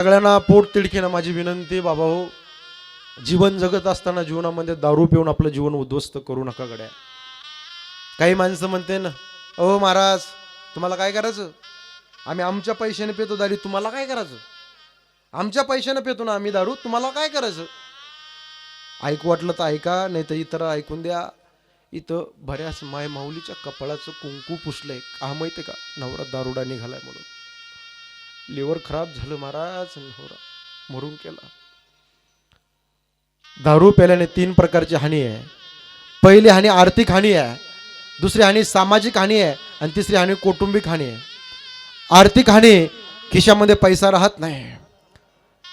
सगळ्यांना पोट तिडकीनं माझी विनंती बाबा हो. जीवन जगत असताना जीवनामध्ये दारू पिऊन आपलं जीवन उद्ध्वस्त करू नका गड्या. काही माणसं म्हणते ना अहो महाराज तुम्हाला काय करायचं? आम्ही आमच्या पैशाने पितो दारू तुम्हाला काय करायचं? आमच्या पैशाने पितो ना आम्ही दारू तुम्हाला काय करायचं? ऐकू वाटलं तर ऐका नाही तर इतर ऐकून द्या. इथं बऱ्याच माय माऊलीच्या कपाळाचं कुंकू पुसलंय. का माहिती का? नवरा दारुडा निघालाय म्हणून. लिव्हर खराब झालं महाराज नवरा हो मरून केला दारू प्याल्याने तीन प्रकारची हानी आहे. पहिली हानी आर्थिक हानी आहे दुसरी हानी सामाजिक हानी आहे आणि तिसरी हानी कौटुंबिक हानी आहे. आर्थिक हानी खिशामध्ये पैसा राहत नाही.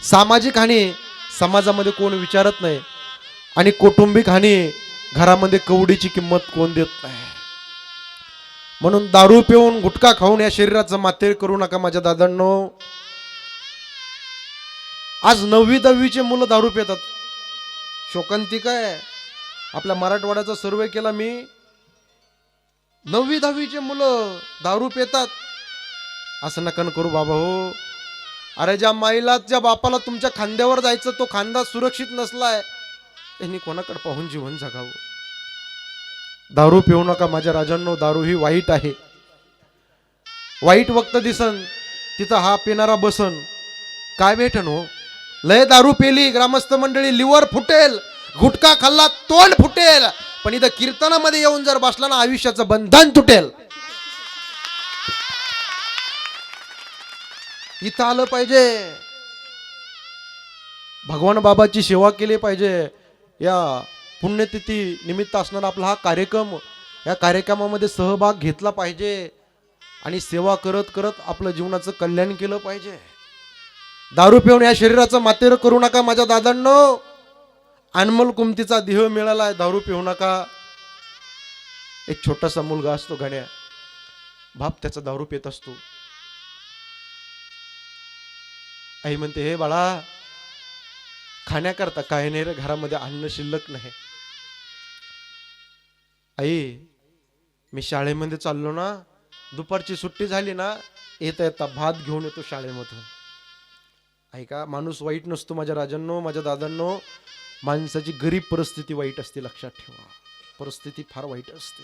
सामाजिक हानी समाजामध्ये कोण विचारत नाही. आणि कौटुंबिक हानी घरामध्ये कवडीची किंमत कोण देत नाही. म्हणून दारू पिऊन गुटखा खाऊन या शरीराचं मातेर करू नका माझ्या दादांनो. आज नववी दहावीचे मुलं दारू पितात. शोकांतिका आहे. आपल्या मराठवाड्याचा सर्वे केला मी. नववी दहावीचे मुलं दारू पितात. असं नका न करू बाबा हो. अरे ज्या माईला ज्या बापाला तुमच्या खांद्यावर जायचं तो खांदा सुरक्षित नसलाय. त्यांनी कोणाकडे पाहून जीवन जगावं? दारू पिऊ नका माझ्या राजांनो दारू ही वाईट आहे. वाईट वक्त दिसन तिथं हा पिणारा बसन. काय भेटन हो? लय दारू पेली ग्रामस्थ मंडळी लिव्हर फुटेल गुटखा खाल्ला तोंड फुटेल. पण इथं कीर्तनामध्ये येऊन जर बसला ना आयुष्याचं बंधन तुटेल. इथं आलं पाहिजे. भगवान बाबाची सेवा केली पाहिजे. या पुण्यतिथी निमित्त असणारा आपला हा कार्यक्रम या कार्यक्रमामध्ये सहभाग घेतला पाहिजे आणि सेवा करत करत आपलं जीवनाचं कल्याण केलं पाहिजे. दारू पिऊन या शरीराचं मातेर करू नका माझ्या दादांनो. अनमोल कुमतीचा देह आहे दारू पिऊ नका. एक छोटासा मुलगा असतो गाण्या बाप त्याचा दारू पित असतो. आई म्हणते हे बाळा खाण्याकरता काय नाही रे घरामध्ये अन्न शिल्लक नाही. आई मी शाळेमध्ये चाललो ना दुपारची सुट्टी झाली ना येता येता भात घेऊन येतो शाळेमधून. ऐका माणूस वाईट नसतो माझ्या राजांनो माझ्या दादांनो. माणसाची गरीब परिस्थिती वाईट असते लक्षात ठेवा. परिस्थिती फार वाईट असते.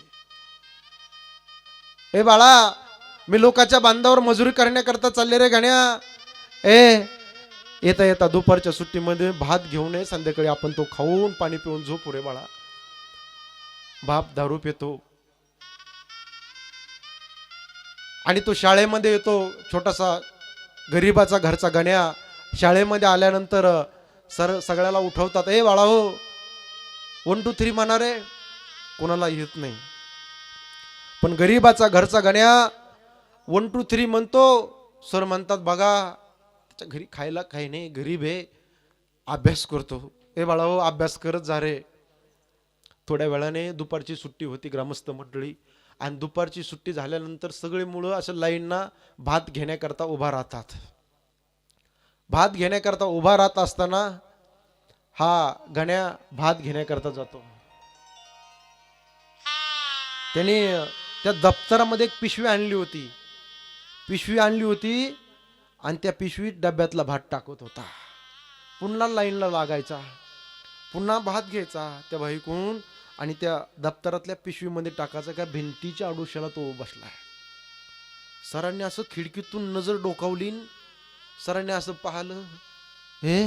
ए बाळा मी लोकाच्या बांधावर मजुरी करण्याकरता चालले रे गाण्या ए येता येता दुपारच्या सुट्टीमध्ये भात घेऊन ये संध्याकाळी आपण तो खाऊन पाणी पिऊन झोपू रे बाळा. बाप दारू पितो आणि तो शाळेमध्ये येतो छोटासा गरीबाचा घरचा गण्या. शाळेमध्ये आल्यानंतर सर सगळ्याला उठवतात ए बाळा हो वन टू थ्री म्हणा रे. कोणाला येत नाही. पण गरीबाचा घरचा गण्या वन टू थ्री म्हणतो. सर म्हणतात बघा त्याच्या घरी खायला काही नाही गरीब आहे अभ्यास करतो. ए बाळा हो अभ्यास करत जा रे. थोड्या वेळाने दुपारची सुट्टी होती ग्रामस्थ मंडळी. आणि दुपारची सुट्टी झाल्यानंतर सगळे मुलं असं लाईनना भात घेण्याकरता उभा राहतात. भात घेण्याकरता उभा राहत असताना हा गण्या भात घेण्याकरता जातो. त्याने त्या दप्तरामध्ये एक पिशवी आणली होती. पिशवी आणली होती आणि त्या पिशवीत डब्यातला भात टाकत होता. पुन्हा लाईनला लागायचा. पुन्हा भात घ्यायचा. त्या भाईकून आणि त्या दप्तरातल्या पिशवीमध्ये टाकायचा का भिंतीच्या आडुशाला तो बसला आहे. सरांनी असं खिडकीतून नजर डोकावली सरांनी असं पाहिलं हे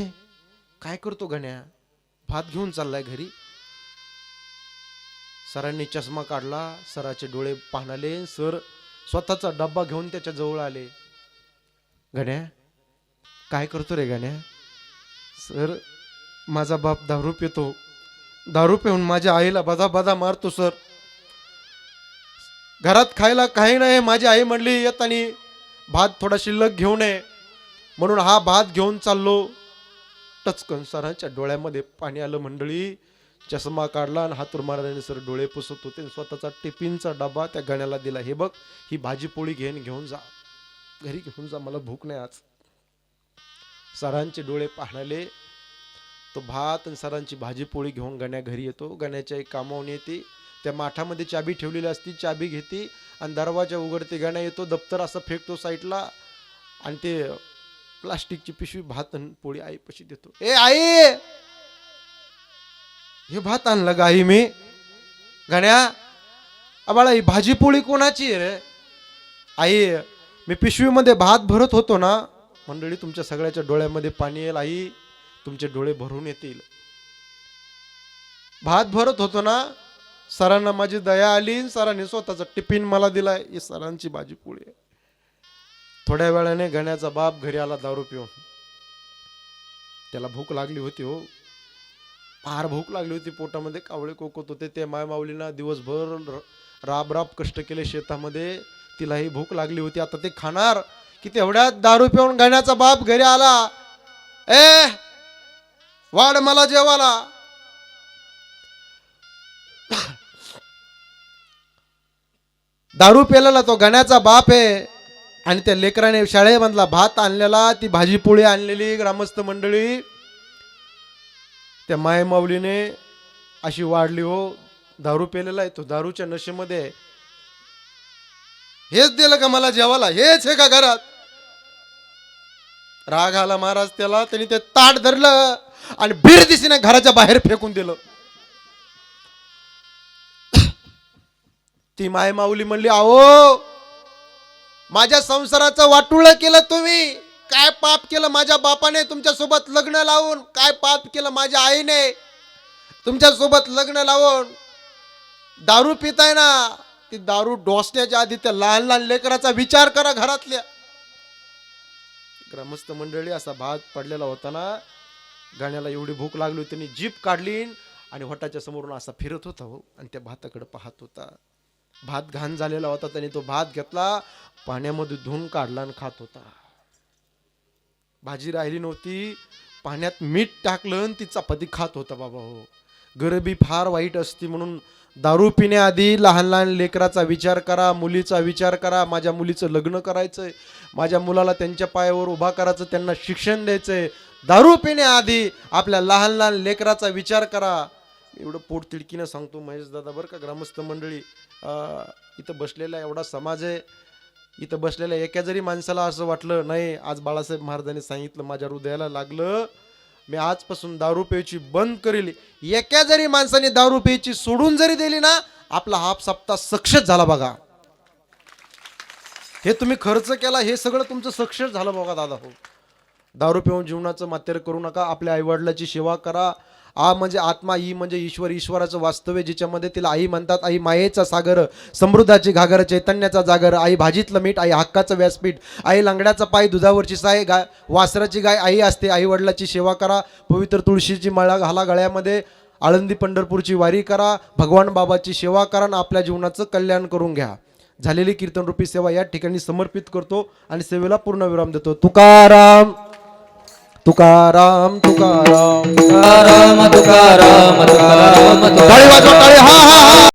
काय करतो गण्या? भात घेऊन चाललाय घरी? सरांनी चष्मा काढला सराचे डोळे पाहणाले सर स्वतःचा डब्बा घेऊन त्याच्याजवळ आले. गण्या काय करतो रे गण्या? सर माझा बाप दारू पितो दारू पिऊन माझ्या आईला बदा बदा मारतो सर. घरात खायला काही नाही माझी आई म्हणली येतानी भात थोडा शिल्लक घेऊन ये. म्हणून हा भात घेऊन चाललो. टचकन सरांच्या डोळ्यामध्ये पाणी आलं मंडळी. चष्मा काढला आणि हातूर महाराजांनी सर डोळे पुसत होते आणि स्वतःचा टिफिनचा डबा त्या गण्याला दिला. हे बघ ही भाजी पोळी घेऊन घेऊन जा. घरी घेऊन जा मला भूक नाही आज. सरांचे डोळे पाहणाले तो भात आणि सरांची भाजी पोळी घेऊन गण्या घरी येतो. गण्याच्या एक कामावून येते. त्या माठामध्ये चाबी ठेवलेली असती. चाबी घेते आणि दरवाजा उघडते. गण्या येतो. दप्तर असं फेकतो साईडला आणि ते प्लास्टिकची पिशवी भात आणि पोळी आईपाशी देतो. ए आई! हे भात आणलं ग आई मी? गण्या बाळा ही भाजी पोळी कोणाची रे? आई मी पिशवीमध्ये भात भरत होतो ना? मंडळी तुमच्या सगळ्याच्या डोळ्यामध्ये पाणी येईल आई. तुमचे डोळे भरून येतील. भात भरत होतो ना सरांना माझी दया आली सरांनी स्वतःचा टिफिन मला दिलाय ही सरांची भाजी पोळी आहे. थोड्या वेळाने गण्याचा बाप घरी आला दारू पिऊन. त्याला भूक लागली होती हो. फार भूक लागली होती. पोटामध्ये कावळे कोकत होते. ते माय माऊलीना दिवसभर राब राब कष्ट केले शेतामध्ये. तिलाही भूक लागली होती. आता ते खाणार. की तेवढ्यात दारू पिऊन घण्याचा बाप घरी आला. ए! वाढ मला जेवाला. दारू पेलेला तो गण्याचा बाप आहे. आणि त्या लेकराने शाळेमधला भात आणलेला ती भाजी पोळी आणलेली ग्रामस्थ मंडळी. त्या मायमावलीने अशी वाढली हो. दारू पेलेला आहे तो दारूच्या नशेमध्ये आहे. हेच दिलं का मला जेवायला? हेच आहे का घरात? राग आला महाराज त्याला त्यांनी ते ताट धरलं. आणि भीर दिसीने घराच्या बाहेर फेकून दिलं. ती माय माऊली म्हणली आहो माझ्या संसाराचं वाटुळ केलं तुम्ही. काय पाप केलं माझ्या बापाने तुमच्यासोबत लग्न लावून? काय पाप केलं माझ्या आईने तुमच्यासोबत लग्न लावून? दारू पिताय ना. ती दारू डोसण्याच्या आधी त्या लहान लहान लेकराचा विचार करा घरातल्या. ग्रामस्थ मंडळी असा भाग पडलेला होता ना गाण्याला एवढी भूक लागली होती त्यांनी जीप काढली आणि होटाच्या समोरून असा फिरत होता हो. आणि त्या भाताकडे पाहत होता. भात घाण झालेला होता त्याने तो भात घेतला पाण्यामध्ये धुवून काढला आणि खात होता. भाजी राहिली नव्हती पाण्यात मीठ टाकलं आणि ती चपाती खात होता बाबा हो. गरिबी फार वाईट असते म्हणून दारू पिण्याआधी लहान लहान लेकराचा विचार करा मुलीचा विचार करा माझ्या मुलीचं लग्न करायचंय माझ्या मुलाला त्यांच्या पायावर उभा करायचं त्यांना शिक्षण द्यायचंय दारू पिण्याआधी आपल्या लहान लहान लेकराचा विचार करा. एवढं पोट तिडकीनं सांगतो महेश दादा बरं का ग्रामस्थ मंडळी इथं बसलेला एवढा समाज आहे. इथं बसलेल्या एका जरी माणसाला असं वाटलं नाही आज बाळासाहेब महाराजांनी सांगितलं माझ्या हृदयाला लागलं मी आजपासून दारू प्यायची बंद करील. एका जरी माणसाने दारू प्यायची सोडून जरी दिली ना आपला हाफ सप्ताह सक्सेस झाला बघा. हे तुम्ही खर्च केला हे सगळं तुमचं सक्सेस झालं बघा दादा हो. दारू पिऊन जीवनाचं मातेर करू नका. आपल्या आईवडिलाची सेवा करा. आ म्हणजे आत्मा ई म्हणजे ईश्वर. ईश्वराचं वास्तव्य जिच्यामध्ये तिला आई म्हणतात आई मायेचा सागर समृद्धाची घागर चैतन्याचा जागर आई भाजीतलं मीठ आई हक्काचं व्यासपीठ आई लंगड्याचा पाय दुधावरची साय गाय वासराची गाय आई असते आई वडिलाची सेवा करा. पवित्र तुळशीची माळा घाला गळ्यामध्ये आळंदी पंढरपूरची वारी करा. भगवान बाबाची सेवा करा आणि आपल्या जीवनाचं कल्याण करून घ्या. झालेली कीर्तनरूपी सेवा या ठिकाणी समर्पित करतो आणि सेवेला पूर्ण विराम देतो. तुकाराम! तुकाराम तुकाराम. तुकाराम तुकाराम तुकाराम हा हा.